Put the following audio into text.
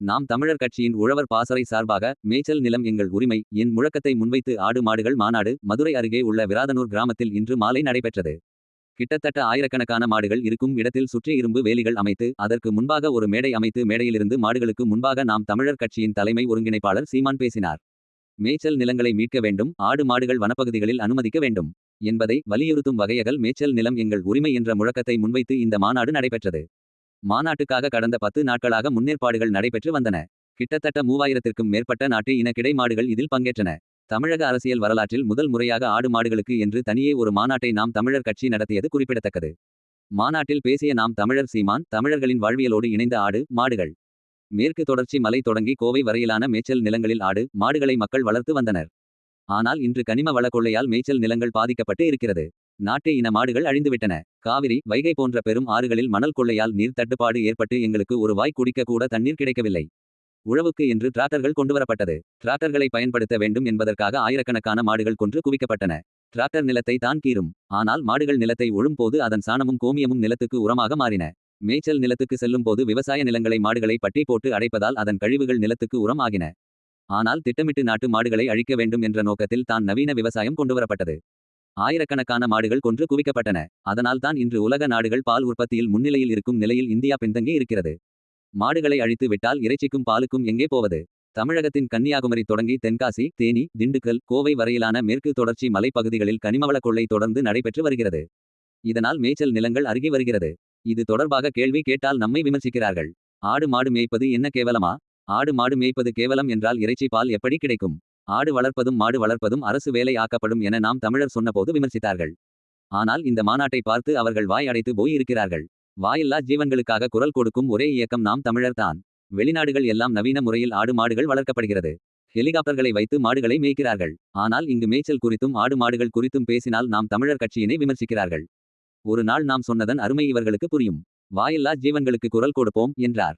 நாம் தமிழர் கட்சியின் உழவர் பாசறை சார்பாக மேய்ச்சல் நிலம் எங்கள் உரிமை என் முழக்கத்தை முன்வைத்து ஆடு மாடுகள் மாநாடு மதுரை அருகே உள்ள விராதனூர் கிராமத்தில் இன்று மாலை நடைபெற்றது. கிட்டத்தட்ட ஆயிரக்கணக்கான மாடுகள் இருக்கும் இடத்தில் சுற்றி இரும்பு வேலிகள் அமைத்து அதற்கு முன்பாக ஒரு மேடை அமைத்து மேடையிலிருந்து மாடுகளுக்கு முன்பாக நாம் தமிழர் கட்சியின் தலைமை ஒருங்கிணைப்பாளர் சீமான் பேசினார். மேய்ச்சல் நிலங்களை மீட்க வேண்டும் ஆடு மாடுகள் வனப்பகுதிகளில் அனுமதிக்க வேண்டும் என்பதை வலியுறுத்தும் வகையகல் மேய்ச்சல் நிலம் எங்கள் உரிமை என்ற முழக்கத்தை முன்வைத்து இந்த மாநாடு நடைபெற்றது. மாநாட்டுக்காக கடந்த பத்து நாட்களாக முன்னேற்பாடுகள் நடைபெற்று வந்தன. கிட்டத்தட்ட மூவாயிரத்திற்கும் மேற்பட்ட நாட்டு இன மாடுகள் இதில் பங்கேற்றன. தமிழக அரசியல் வரலாற்றில் முதல் முறையாக ஆடு மாடுகளுக்கு என்று தனியே ஒரு மாநாட்டை நாம் தமிழர் கட்சி நடத்தியது குறிப்பிடத்தக்கது. மாநாட்டில் பேசிய நாம் தமிழர் சீமான் தமிழர்களின் வாழ்வியலோடு இணைந்த ஆடு மாடுகள். மேற்கு தொடர்ச்சி மலை தொடங்கி கோவை வரையிலான மேய்ச்சல் நிலங்களில் ஆடு மாடுகளை மக்கள் வளர்த்து வந்தனர். ஆனால் இன்று கனிம வளக்கொள்ளையால் மேய்ச்சல் நிலங்கள் பாதிக்கப்பட்டு இருக்கிறது. நாட்டு இன மாடுகள் அழிந்துவிட்டன. காவிரி வைகை போன்ற பெரும் ஆறுகளில் மணல் கொள்ளையால் நீர் தட்டுப்பாடு ஏற்பட்டு எங்களுக்கு ஒரு வாய் குடிக்க கூட தண்ணீர் கிடைக்கவில்லை. உழவுக்கு என்று டிராக்டர்கள் கொண்டுவரப்பட்டது. டிராக்டர்களை பயன்படுத்த வேண்டும் என்பதற்காக ஆயிரக்கணக்கான மாடுகள் கொன்று குவிக்கப்பட்டன. டிராக்டர் நிலத்தை தான் கீறும். ஆனால் மாடுகள் நிலத்தை உழும்போது அதன் சாணமும் கோமியமும் நிலத்துக்கு உரமாக மாறின. மேய்ச்சல் நிலத்துக்கு செல்லும் போது விவசாய நிலங்களை மாடுகளை பட்டி போட்டு அடைப்பதால் அதன் கழிவுகள் நிலத்துக்கு உரம் ஆகின ஆனால் திட்டமிட்டு நாட்டு மாடுகளை அழிக்க வேண்டும் என்ற நோக்கத்தில் தான் நவீன விவசாயம் கொண்டுவரப்பட்டது. ஆயிரக்கணக்கான மாடுகள் கொன்று குவிக்கப்பட்டன. அதனால் தான் இன்று உலக நாடுகள் பால் உற்பத்தியில் முன்னிலையில் இருக்கும் நிலையில் இந்தியா பின்தங்கி இருக்கிறது. மாடுகளை அழித்து விட்டால் இறைச்சிக்கும் பாலுக்கும் எங்கே போவது? தமிழகத்தின் கன்னியாகுமரி தொடங்கி தென்காசி தேனி திண்டுக்கல் கோவை வரையிலான மேற்கு தொடர்ச்சி மலைப்பகுதிகளில் கனிமவள கொள்ளை தொடர்ந்து நடைபெற்று வருகிறது. இதனால் மேய்ச்சல் நிலங்கள் அருகி வருகிறது. இது தொடர்பாக கேள்வி கேட்டால் நம்மை விமர்சிக்கிறார்கள். ஆடு மாடு மேய்ப்பது என்ன கேவலமா? ஆடு மாடு மேய்ப்பது கேவலம் என்றால் இறைச்சி பால் எப்படி கிடைக்கும்? ஆடு வளர்ப்பதும் மாடு வளர்ப்பதும் அரசு வேலை ஆக்கப்படும் என நாம் தமிழர் சொன்னபோது விமர்சித்தார்கள். ஆனால் இந்த மாநாட்டை பார்த்து அவர்கள் வாய் அடைத்து போய் இருக்கிறார்கள். வாயில்லா ஜீவன்களுக்காக குரல் கொடுக்கும் ஒரே இயக்கம் நாம் தமிழர் தான். வெளிநாடுகள் எல்லாம் நவீன முறையில் ஆடு மாடுகள் வளர்க்கப்படுகிறது. ஹெலிகாப்டர்களை வைத்து மாடுகளை மேய்க்கிறார்கள். ஆனால் இங்கு மேய்ச்சல் குறித்தும் ஆடு மாடுகள் குறித்தும் பேசினால் நாம் தமிழர் கட்சியினை விமர்சிக்கிறார்கள். ஒரு நாள் நாம் சொன்னதன் அருமை இவர்களுக்கு புரியும். வாயில்லா ஜீவன்களுக்கு குரல் கொடுப்போம் என்றார்.